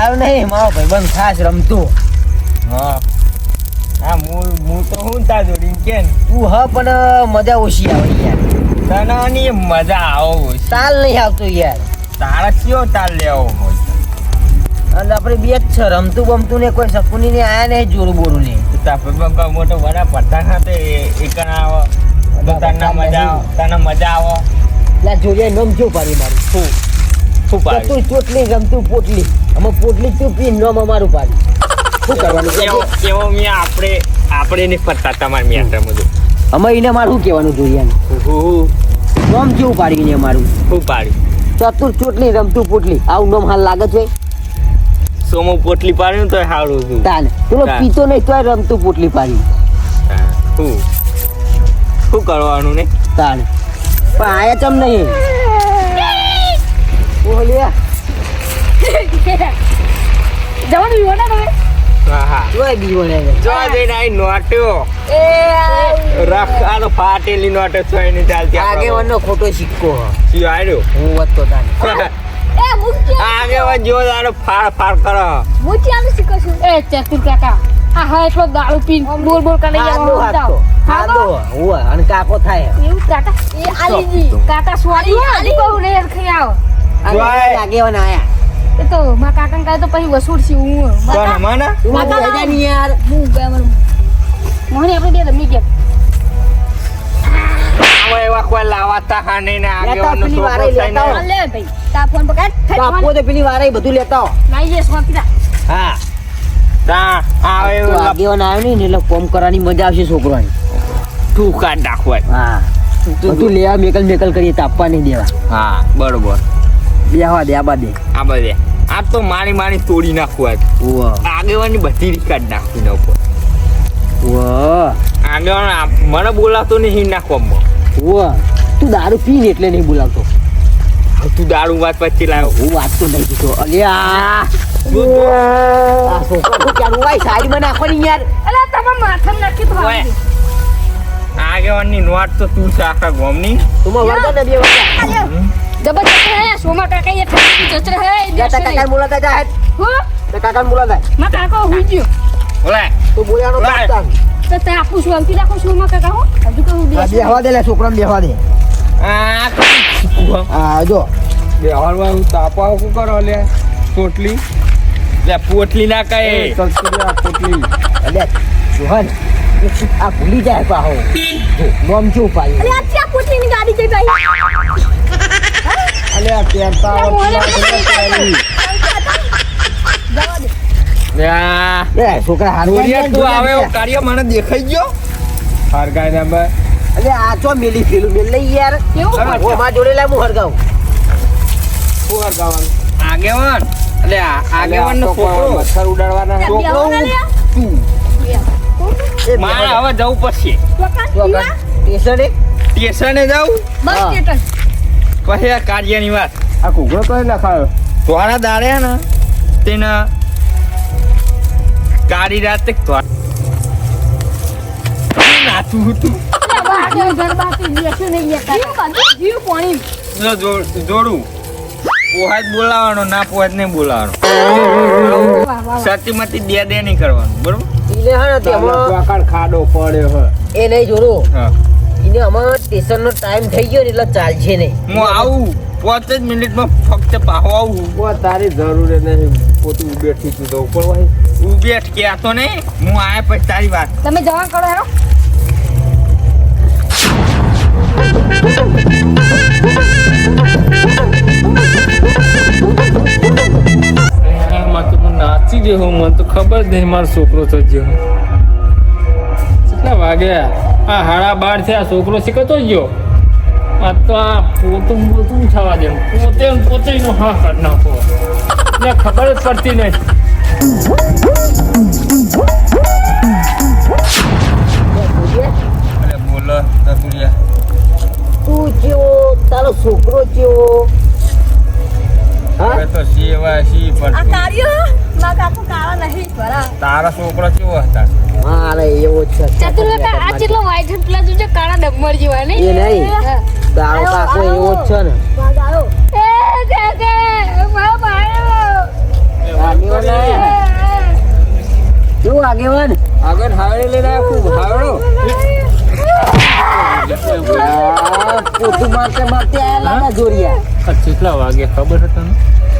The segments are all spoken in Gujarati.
આવ્યો નહીં મારો ભાઈબંધ ખાસ રમતો. હા. હા હું હું તો હું તા જોડી કે તું હ પણ મજા ઓછી આવે યાર. તનાની મજા આવો. તાલ નહીં આવતો યાર. તારા કયો તાલ લેવો હોય. એટલે આપણે બે જ છે રમતું બમતું ને કોઈ શકુની ને આયા નહીં જોરું બોરું ને. તાપે મોટો વડા પડતા ખાતે તે એકણ આવો. તો તને મજા આવો તને મજા આવો. એટલે જોઈએ નમ જો પાડી મારું. શું? શું પાડે. તું ચોટલી રમતું પોટલી. અમે પોટલી તું પી નોમ અમારું પાડી. શું કરવાનું? કેવો એવો મેં આપણે આપણે નહીં પડતા તમારે મેટર બધું અમે એને મારું શું કહેવાનું જોઈએ નોમ કેવું પાડી ને મારું? શું પાડી? ચતુર ચોટલી રમતું પોટલી. આવું નોમ હાલ લાગે છે? સોમો પોટલી પાડ્યું તો સારું હતું તાને પેલો પીતો નહીં તોય રમતું પોટલી પાડી. હા, શું? શું કરવાનું ને? તાને. પણ આયા ચમ નહીં? બોલ્યા જવાનું વિહોણા તમે? હા હા જોય બી જઈને આઈ નોટ્યો. રખ આ ફાટેલી નોટ છે એની ચાલતી આગેવાનનો ખોટો સિક્કો. હ. શું હું વધતો તાને. એ મુખ્ય આગેવાન જો ફાળ ફાળ કરો. મુખ્ય આનું શીખો છું એ ચતુર કાકા. આ હા એટલો દારૂ પીન બોલ બોલ કરી હાદો હુવા અને કાકો થાય. એવું કાકા? એ આલીજી કાકા સોરી આલી બહુ ને ખાઈ આવો. આગેવાન આયા. એ તો મારા કાકા કહે તો પછી વસૂડ છે હું. કોને મને કાકા લઈ જા યાર. હું ગયા મોહની આપણે બે રમી ગયા. એવા કોઈ લાવાતા હા ને લેતા આગેવાનનો છોકરો થઈને લેતા લે ભાઈ તા ફોન પકડ કાપો તો પેલી વારે બધું લેતા નાઈ જે સોંપી હા. તા આવે આગેવાન આવ્યો નહીં ને એટલે કોમ કરવાની મજા આવશે છોકરાની. તું કાઢ નાખવાય હા. બધું લેવા મેકલ મેકલ કરીએ તાપવા નહીં દેવા. હા બરોબર. બેહવા દે આબા દે આબા દે આ તો મારી મારી તોડી નાખું આજ. આગેવાની બધી રીત કાઢ નાખી નાખો આગેવાન મને બોલાતો નહીં નાખવામાં ઓ તું દારૂ પી એટલે નહીં બોલાવતો. તું દારૂ વાત પછી લાવ્યો હું વાત તો નહીં કીધો. અલ્યા. આ છોકરો શું ક્યાં વાય સાઈડમાં નાખો ને યાર માથા નાખી તો ઓય. આગેવાનની નોટ તો તું છે આખા ગોમની. તું માં ને બે વળતા જબરદસ્ત હે સોમા કાકા એ ઠાકી જચર હે જા દેશે કાકા બોલાતા જા. હું? તે કાકા બોલાતા માં કાકા હુઈ ગયો. ઓલે તું બોલ્યાનો લાય. કાપતા તો તે આપું છું અંકી રાખો સોમા કાકા હો? હજુ આ દેશે બેહવા દે લે છોકરાને બેહવા દે. આ? આ જો બેહાડવા હું તાપા શું કરો લે? પોટલી? લે પોટલી ના કહે. પોટલી. અલે જોહન આ ભૂલી જાય પાહો. જો નોમ કેવું પાડ્યું અરે આ પોટલીની ગાડી જઈ ભાઈ? અલે છોકરા હારું તું આવે કાર્ય મને દેખાઈ ગયો? હરગાય નંબર અલે આ ચો મેલી પેલું મેલ લઈ યાર. કેવું? હવે જોડે લાવ હું હરગાવ? શું હરગાવાનું? આગેવાન. એટલે આગેવાન નો છોકરો. મચ્છર ઉડાડવાના છોકરો? તું. મારે હવે જવું પડશે. સ્ટેશને? સ્ટેશને જવું બસ હા. પછી આ કાર્યની વાત. આ કુકડો કઈ લખાયો તોરા દાડે ને તેને કાળી રાતે નાતું હતું? જોડું પોહાજ બોલાવાનો ના પોહાજ નહીં બોલાવાનો વાહ વાહ સતી દે દે નહીં કરવાનું બરોબર? ઈને હા ને તેમાં ચોકડ ખાડો પડ્યો એ નહીં જોડું. હા. ઈને અમાર સ્ટેશનનો ટાઈમ થઈ ગયો ને એટલે ચાલશે નહીં. હું આવું પાંચ જ મિનિટમાં ફક્ત પાહો આવું. તારી જરૂર નહીં પોતું બેઠી તું તો ઉપર ભાઈ બેઠ કે તો નહીં હું આયા પછી તારી વાત. તમે જવા કરો હેરો. તો હું નાચી ગયો હું મને તો ખબર જ નહીં મારો છોકરો ગયો. કેટલા વાગ્યા આ હાડા બાર થયા છોકરો શીખતો જ ગયો. આ તો આ પોતું પોતું થવા દે. પોતે ને પોતે નો હા કરી નાખો. એટલે ખબર જ પડતી નહીં. અરે બોલો દસુરિયા તું જેવો તારો છોકરો જેવો. હા? તો સેવા સી આ પણ કાર્યો? માં કાકુ કાળા નહીં ભરા તારા છોકરો કેવો હતા? મારે એવો છે. ચતુર આ કેટલો વાઈટ પેલા જોજે કાળા ડબ્બર જેવા નહીં? એ નહીં. તારો કાકો એવો જ છે ને. એ કાકા મારો ભાયો આ મેં આગેવાન આયા. કેવું આગેવાન? આગળ હાવડે લઈને આવ્યો ખૂબ. હાવડો. પોતું મારતે મારતે આયા લાલા જોરિયા. કેટલા વાગે? ખબર છે તને?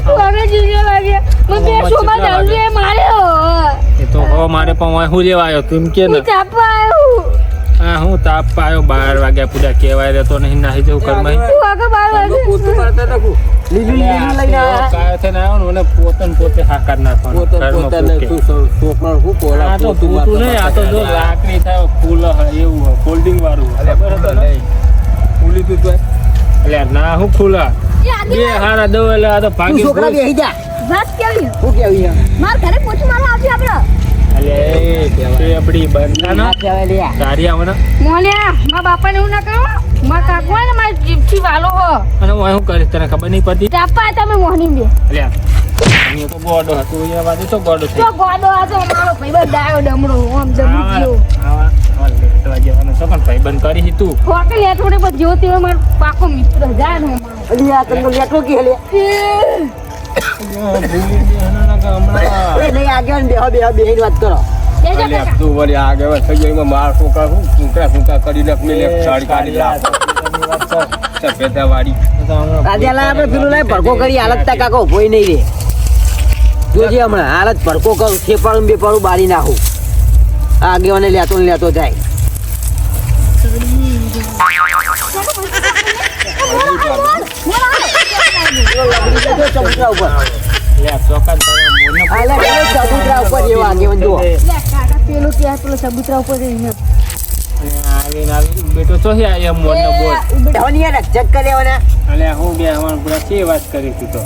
વાગે જીજે વાગે મને બે શોમાં જલ્દી માર્યો એ તો હવે મારે પણ વાંહે હું લેવા તું કે ને? હું આવ્યો હા હું તાપ આવ્યો બાર વાગ્યા પૂરા કહેવાય રહેતો નહીં નાહી જવું ઘરમાં. તું વાગે બાર વાગે પોતું મારતા નાખું લીલું લીલું લઈને કાયો થઈને આવ્યો ને મને પોતે પોતે હાકાર નાખવાનો પોતે પોતાને. શું છોકરા તો તૂટું નહીં આ તો જો લાકડી થાય ફૂલ એવું ફોલ્ડિંગ વાળું ખબર હતો ને? ફૂલી તું તો એટલે ના હું ખુલ્લા બે હારા દો એટલે આ તો ભાગી છોકરા બેહી જા. વાત કેવી? શું કેવું માર ઘરે પોતું મારવા આવજો આપણે અલે આપડી બંધા ના? કહેવાય. તારી આવવાના મોન્યા મારા બાપાને એવું ના કરો મા કાકો હોય ને મારા જીભથી વાલો હો. અને હું શું કરીશ તને ખબર નહીં પડતી? ચાપા તમે મોહની બે. એટલે અહીં તો ગોડો હતો એ વાતે તો ગોડો થઈ તો ગોડો આ મારો ભાઈ ડાયો ડમરો આમ જમી ગયો આવા- આવા લેટવા જવાનું છે પણ ભાઈબંધ કરી તું ફોકે લેટોડે બસ જેવો તેવો મારો પાકો મિત્ર જાય ને અલી આ તને લેટો કે લ્યા? ભૂલી ગયા ને કે હમણાં એ નહીં આગેવાન બેહો બેહો બેહીને વાત કરો. જય જય કાકા. તું વળી આગળ થઈ ગયો માર છોકરા શું ટૂંકડા ટૂંકડા કરી નાખ મેં એક સાડી કાઢી લાવ સફેદા વાળી આજે લા આપણે પેલું લાય ભડકો કરી હાલત તા કાકો કોઈ નહીં રે. જોજે હમણાં હાલત ભડકો કરું છેપાડું બેપાડું બાળી નાખું. આગેવાને લેતો ને લેતો જાય. ચબૂતરા ઉપર ચબૂતરા જેવો આગેવાન જુઓ. પેલું ત્યાં પેલો સબૂતરા ઉપર. બેટો તો છે મોટો બોલ બેહવાની યાર ચેક કરી લેવાના હું બે અમાર પૂરા કે વાત કરી તી તો.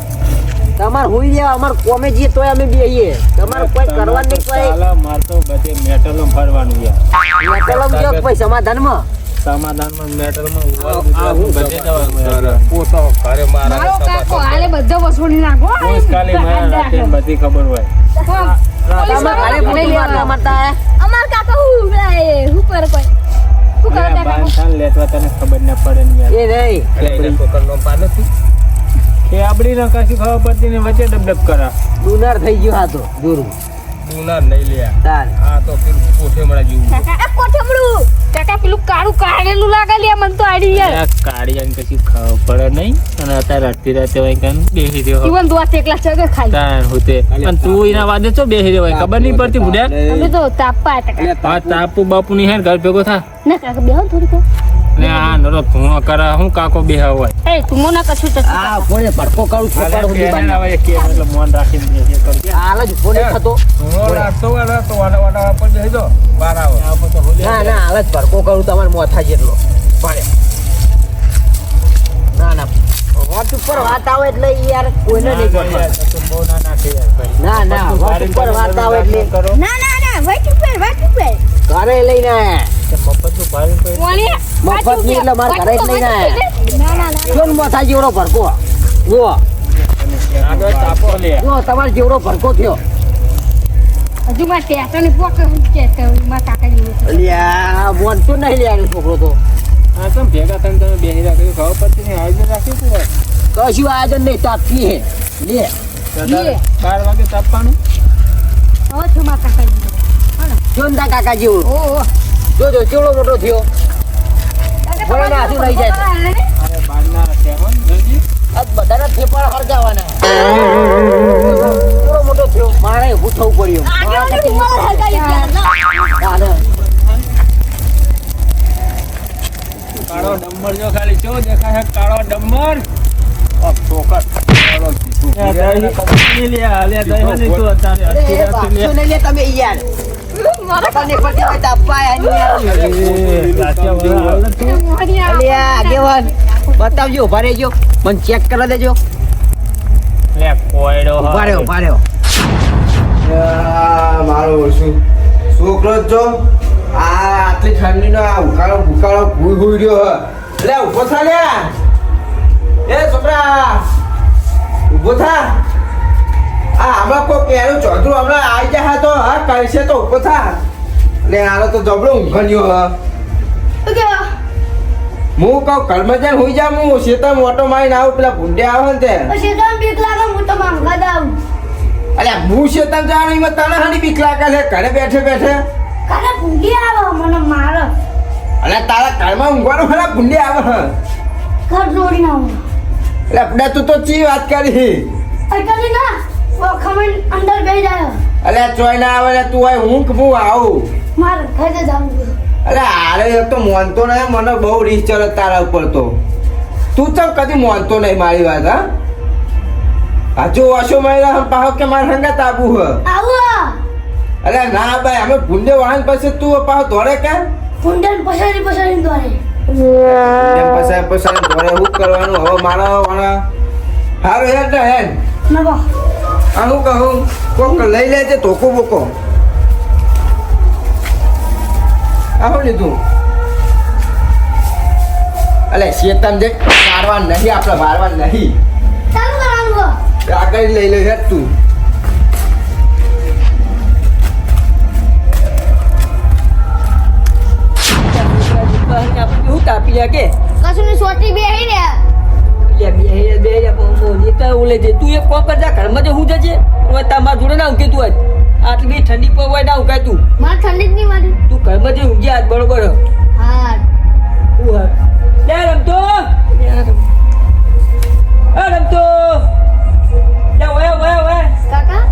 તમાર હોઈ દેવા અમાર કોમે જઈએ તોય અમે બેહીએ તમારે કોઈ કરવા નહીં કોઈ ચાલો માર તો બધે મેટલો ફરવાનું યાર. મેટલો જો કોઈ સમાધાનમાં? સમાધાનમાં મેટલમાં હું બધે જવાનું પોતો ઘરે મારા મારો કાકો હાલે બધો વસોડી નાખો ખાલી મારા રાતે બધી ખબર હોય. તમારે ઘરે પોતું મારવા મારતા? અમાર કાકો હું હું કોઈ? શું કરે અલ્યા કાકા? લેતવા તને ખબર ના પડે ને એ રે એટલે કોકર નો પા નથી કે આપડી ના કશું ખબર પડતી ને વચ્ચે ડબડબ કરા. દુનાર થઈ ગયો આ તો દૂરું ના નહીં લે. તાર. આ તો પેલું કોઠેમડા જેવું કાકા કોઠમડું? કાકા પેલું કાળું કાળેલું લાગે લે મને તો આડી યાર. આ કાળિયાને કશું ખબર પડે નહીં. અને અત્યારે રાતથી રાતે હોય કાન બેસી રહ્યો ઈવન દોસ્ત એકલા ચગે ખાલી? તાન હોતે અને તું એના વાદે ચો બેસી દેવાય ખબર નહીં પડતી બુડ્યા અમે તો તાપા હતા તાપુ બાપુ ની હે ઘર ભેગો થા. ના કાકા બેહો થોડી તો. ને આ નરો ધૂણો કરા. હું કાકો બેહા હોય. એ તું મને કશું તો આ ફોને પડકો કરું છોકરો સુધી બાંધી આવે કે એટલે મોન રાખીને કરજે. હાલ જ ફોને થતો. હું રાખતો વાળા તો વાળા વાળા પર જઈ દો બાર આવો. ના ના હાલ જ પડકો કરું તમાર મોથા જેટલો. પડે. ના ના. વાત ઉપર વાત આવે એટલે યાર કોઈને નહીં બહુ ના યાર ના ના વાત ઉપર વાત આવે એટલે. ના ના ના વાત ઉપર વાત ઉપર. ઘરે લઈને આયા. મફતનું એટલે મારા ઘરે જ લઈને આયા ના ના ના. જો ને મોથા જેવડો ભરકો? જુઓ. જુઓ તમારે જેવડો ભરકો થયો. હજુ માં ટેટો ની પોક કે માં કાકા જેવું અલ્યા મોનતો નહીં લે છોકરો તો. હા તમ ભેગા થઈને તમે બેસી રાખ્યું ખબર પડતી નહીં. આયોજન રાખ્યું તું કશું આયોજન નહીં તાપી હે. લે. બાર વાગે તાપવાનું? હવે છું માં કાકા જેવું જો ને તારા કાકા જેવડો ઓ ઓ જો કેવડો મોટો થયો કાકા ના હાથું લઈ જાય. બધાના હરગાવાના મોટો થયો મારે ઊભું થવું પડ્યું. કાળો ડમ્બર જો ખાલી ચો દેખાય કાળો ડમ્બર નહીં લે તમે યાર બતાવજો ઊભા રહેજો. મને ચેક કરવા દેજો. લે, કોયડો હા. ઊભા રહ્યો ઊભા રહ્યો. મારો શું છોકરો જ જો આ આટલી ઠંડીનો આ ઉકાળો ઉકાળો ભૂઈ ભૂઈ રહ્યો હ. લે ઊભો થા લે એ છોકરા ઊભો થા. આ આમાં કોઈ કેરું ચોધરું હમણાં આવી જાય તો હા કરશે તો ઊભો થા. લે આનો તો જબડો ઊંઘણ્યો હ. હું. કહું ઘરમાં હોઈ જા હું શેતમ ઓટો મારીને આવું પેલા ભૂંડે આવે ને તે. અલ્યા હું છે તને જાણું એમાં તને હાની બીક લાગે છે? ઘરે બેઠે બેઠે? કાકા ભૂંગી આવે મને મારે. અલ્યા તારા ઘરમાં ઊંઘવાનું ખરા ભૂંડી આવે ઘર જોડીને આવું. અલ્યા તું તો ચી વાત કરી? અટલી ના. ખમણ અંદર જાય ચોય ના આવે તું ઊંઘ હું આવું. મારે ઘરે જવું અરે આરે એક તો મોનતો નહીં મને બહુ રીસ ચડે તારા ઉપર તો. તું તો કદી મોનતો નહીં મારી વાત હા? હજુ ઓછો મહિના પાહો કે મારે હંગાત તાબુ હ. અરે ના ભાઈ અમે ભૂંડે વાહન પછી તું પાહો દોડે કે? કુંડલ પછાડી પછાડી દોડે પસાય પસાય દોડે હું કરવાનું? હવે મારા વાળા. હારું હેડ ને હેડ. ના હું કહું, કોક લઈ લેજે, ધોકો બોકો. આવું લીધું. અલે, શેતન જે મારવા નહીં, આપણે મારવા નહીં. આગળ લઈ લે તું. હું તાપી લે કે કશું સોચી સોટી બેહી રે બે બે ની દે તું એક કોમ કરજા ઘરમાં જે હું જજે હવે તમાર જોડે ના ઊંઘે તું આજ આટલી ઠંડી પર હોય ના ઊંઘાય તું. મારે ઠંડી જ નહીં મારી. તું ઘરમાં જે ઊંઘી આજ બરોબર. હા. તું હ. લે રમતો. લે રમતો. લે ઓય ઓય ઓય. કાકા?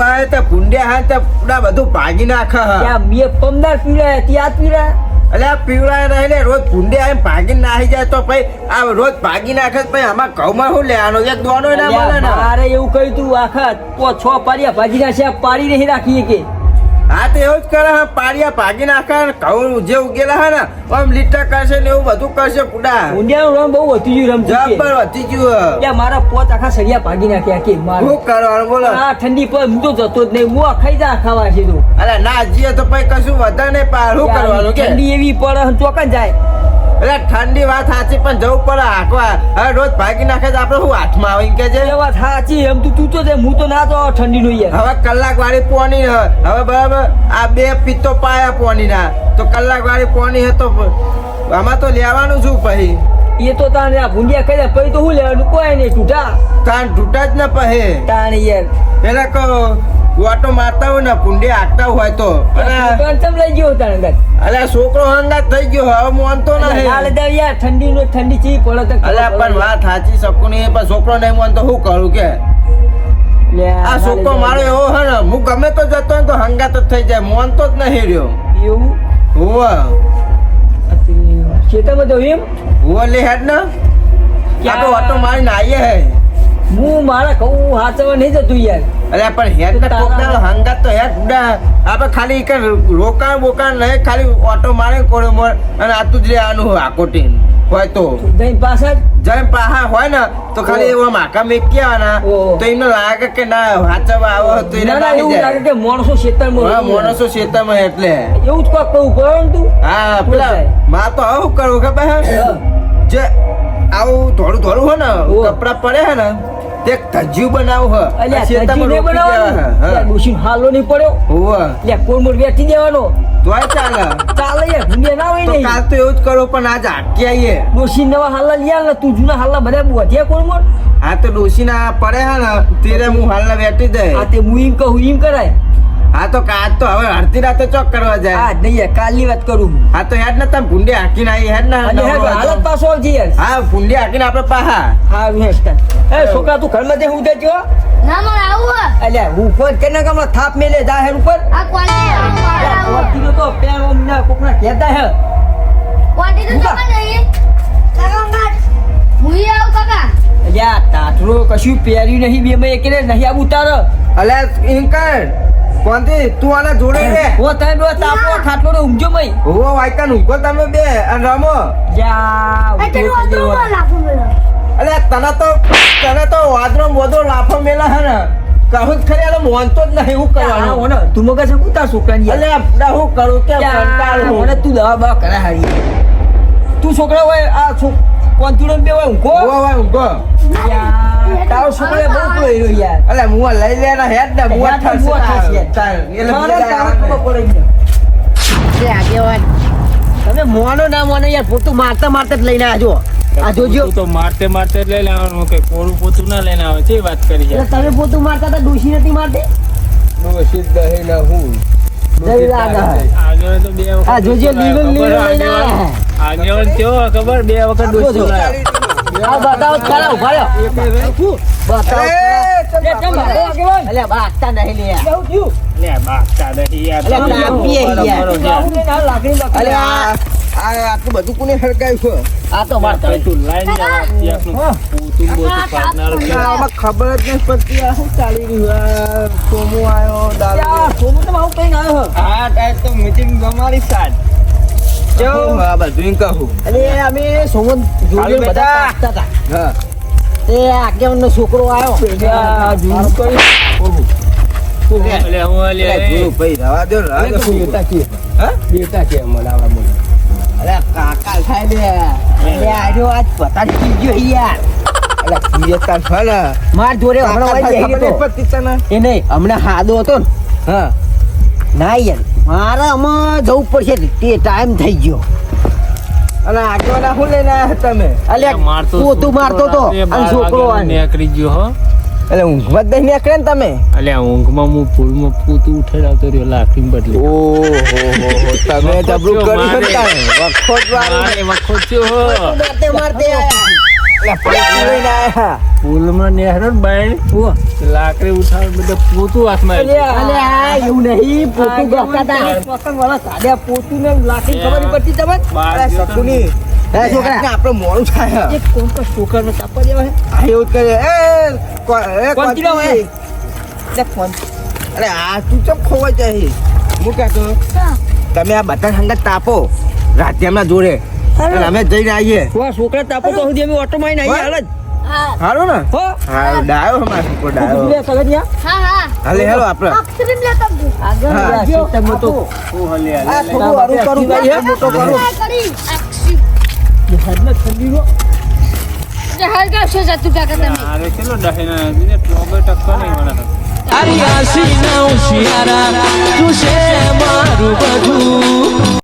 આવે તો ભૂંડ્યા હા તો પૂરા બધું ભાગી નાખે ત્યાં મેં પમદાર પીરાય ત્યાં પીરાય એટલે આ પીવડાય રહે ને રોજ ભૂંડે આવીને ભાગી નાખી જાય તો પછી આ રોજ ભાગી નાખે પછી આમાં ઘઉંમાં શું લેવાનો? એક દોનો ના મળે ને? અરે એવું કહ્યું તું આખા છ પારિયા ભાગી નાખ્યા પારી પાડી નહીં રાખીએ કે હા તો એવું જ કરે હા પાડિયા ભાગી નાખે ને ઘઉં જે ઉગેલા હે ને આમ લીટા કરશે ને એવું બધું કરશે પુડા ઊંડિયાનું રમ બહુ વધી ગયું રમ જબર વધી ગયું હે. ત્યાં મારા પોત આખા સળિયા ભાગી નાખ્યા કે માર. શું કરવાનું બોલો. આ ઠંડી પર હું તો જતો જ નહીં હું ખાઈ જા ખાવા છે તું. અલે ના જીએ તો પછી કશું વધારે નહીં પાર. શું કરવાનું કે? ઠંડી એવી પડે ચોકન જાય. અલે ઠંડી વાત સાચી પણ જવું પડે હાંકવા હવે રોજ ભાગી નાખે તો આપણે શું હાથમાં આવી કે છે? વાત સાચી એમ તું તું તો છે હું તો ના તો ઠંડી નું યાર. હવે કલાક વાળી પોની. હવે બરાબર આ બે પિત્તો પાયા પોની ના તો કલાક વાળી પોની હે તો આમાં તો લેવાનું શું પછી? એ તો તાને આ ભૂંડિયા કરી દે પછી તો હું લેવાનું? કોઈ નહીં તૂટા તાણ તૂટા જ ને પછી. તાણ યાર. પેલા કહો ઓટો મારતા હોય ને પુંડે હાંકતા હોય તો. લઈ ગયો અંગત અલે છોકરો હંગાત થઈ ગયો હવે મોનતો નહીં યાર ઠંડી નો ઠંડી ચી પડે તો અલે પણ વાત સાચી શકું નહીં પણ છોકરો નહીં મોન તો શું કરું કે? આ છોકરો મારો એવો હે ને હું ગમે તો જતો ને તો હંગાત જ થઈ જાય મોનતો જ નહીં રહ્યો. એવું? હોવા. ખેતરમાં જવું એમ? હોવા લે હેડ ને. ક્યાં તો ઓટો મારીને આવીએ હે. હું મારા કહું હાચવા નહીં જતું યાર. અરે પણ હેડ તો કોકના હંગાત તો હેડ ઉડા. આપણે ખાલી કે રોકાણ બોકાણ નહીં ખાલી ઓટો મારે કોડો મોર અને આતું જ આનું હોય આકોટીન હોય તો. જઈ પાછા જઈ પાહા હોય ને તો ખાલી એવા માકા મેકી આવવાના તો એમને લાગે કે ના હાચવા આવો તો એને ના એવું લાગે કે માણસો ખેતરમાં હા માણસો શેતામાં એટલે. એવું જ કોક કહું પરંતુ તું. હા પેલા મા તો આવું કરવું ખબર હે? જે આવું થોડું થોડું હોય ને. કપડા પડે હે ને તે ધજ્યું બનાવ હ. અલ્યા આ ને બનાવવાનું? હા. હાલો નહીં પડ્યો. હોવે. લે કોણ મોર બેઠી દેવાનો. તોય ચાલે. ચાલે યાર ભૂંડિયા ના હોય તો નહીં. કાલ તો એવું જ કરો પણ આજ આટકી આવીએ. ડોશી નવા હાલા લ્યા ને તું જૂના હાલા બધા વધ્યા કોણ મોર? હા તો ડોશીના પડે હા ને તેરે હું હાલના બેઠી દે. આ તે હું એમ કહું એમ કરાય. હા તો કાજ તો હવે અડધી રાતે ચોક કરવા જાય. આ નહીં કાલની વાત કરું હું. તો યાદ ને તમે ભૂંડી હાકીને આવી હેડ ના અને હે નવરો હાલત. પાછો યાર. હા ભૂંડી હાકીને આપણે પાહા. હા હેડ એ છોકરા તું ઘરમાં જે હું દેજો ના મારે આવું હે અલ્યા હું ફોન કેના કમા થાપ મેલે જા હેડ ઉપર. આ ક્વોલિટી વળતીનો તો પેર ઓમના કોકના કહેતા હે. ક્વોલિટી તો. જમા નહીં હું આવું કાકા. અલ્યા તાતરો કશું પહેર્યું નહીં બે મેં એકને નહીં આવું તાર. અલ્યા ઇન્કર કોનથી? તું આના જોડે રે ઓ તમે બે તાપો ખાટલો ને ઊંઘજો મઈ હોવો વાયકન ઊંઘો તમે બે. અને રમો? જા એ તેનું અલે તો તને તો વાદરો બોદરો લાફો મેલા હે ને. કહું જ ખરી આલો મોનતો જ નહીં હું કરવાનું. ઓને તું મગજ છે કુતા છોકરાની અલે આપડા હું કરું કે કંટાળ મને તું દવા બવા કરે હારી. તું છોકરા હોય આ છો પોંતુડો બે હોય ઊંઘો? ઓવા ઊંઘો. તારો છોકરો બહુ કોઈ યાર. અલે મુઆ લઈ લેના હેડ ને ને થશે. તાર. એટલે તારે પડે છે. આગેવાન તમે મોનો ના મોનો યાર પોતું મારતા મારતા જ લઈને આજો આ જોજો. તો મારતે મારતે જ લઈને આવવાનું કે કોરું પોતું ના લઈને આવે છે વાત કરી છે તમે પોતું મારતા તો ડોશી નથી મારતી? ડોશી દહીં ને હું. જઈ લાગે. આગળ તો બે વખત આ જોજે લઈને ખબર આયા. કેવો? ખબર? બે વખત. આ બતાવો જ ખરા ઊભા રહ્યો બતાવો જ અરે, ખરા. અલ્યા બાગતા નહીં લે યાર. અલ્યા બાપતા દહી યાર. અલ્યા આપીએ યાર. બરો અલ્યા, આ આટલું બધું કોને હરગાવ્યું છે? આ તો તું લાઈન. ના, આમાં ખબર જ પડતી આ શું ચાલી રહ્યું આ સોમો આવ્યો દારૂ હા ટાઈપ તો મીટિંગ તમારી સાથ આ બધું કહું. અલે અમે સોમન જોડે બધા હતા. હા. તે છોકરો આવ્યો. જૂનું અરે કાકા થાય બે. અરે આજો આજ પતા થઈ ગયો યાર. માર જોડે હમણાં વાઈ જઈ? એ નહીં હમણાં હાદો હતો ને. હા. ના યાર. મારે આમાં જવું પડશે તે ટાઈમ થઈ ગયો. અને આગેવાના હું લઈને આવ્યા તમે? અલ્યા મારતો તું મારતો તો. અને છોકરો નીકળી ગયો હો. એટલે ઊંઘમાં જ નહીં નીકળે ને તમે? અલ્યા ઊંઘમાં હું પૂતું પોતું ઉઠેડાવતો રહ્યો લાખી બદલી ઓહો તમે છે ને તાણે. વખોટ વાળું. થયો હો. મારતે મારતે આયા. પુલમાં નેહરો ને લાકડી ઉઠાવી બધા પોતું હાથમાં આવી ગયું. અલ્યા એવું નહીં પોતું ગફતા હતા પતંગ વાળા સાદા પોતું ને લાખી ખબર પડતી તમને? અરે શકુની. મોડું થાય. કાપવા દેવા આ એવું જ કરે. અરે તું ચમ ખોવાઈ જાય? હું કહેતો તમે આ બધા સંગત તાપો. રાતે એમના જોડે. અને અમે જઈને આવીએ. વા છોકરા તાપો તો સુધી અમે ઓટો મારીને આવીએ. હાલ જ. હા. ને? હો. હાલ ડાયો અમારો છોકરો ડાયો. લે સગનિયા હા હા. હાલે હેલો આપણે આઈસ્ક્રીમ લેતો આગળ હા. જા, સિસ્ટમ તો હું હલે હલે. આ થોડું વારું કરું ભાઈ હે મોટો કરું હા, કરી. અક્ષરી. હાથમાં ઠંડી નો હાલ કાં છો જતું કાકા તમે. અરે ચલો દહેના દીને ટોબે ટક્કર નહીં મને આર્યાસી નવ શિયારા તું છે મારું બધું.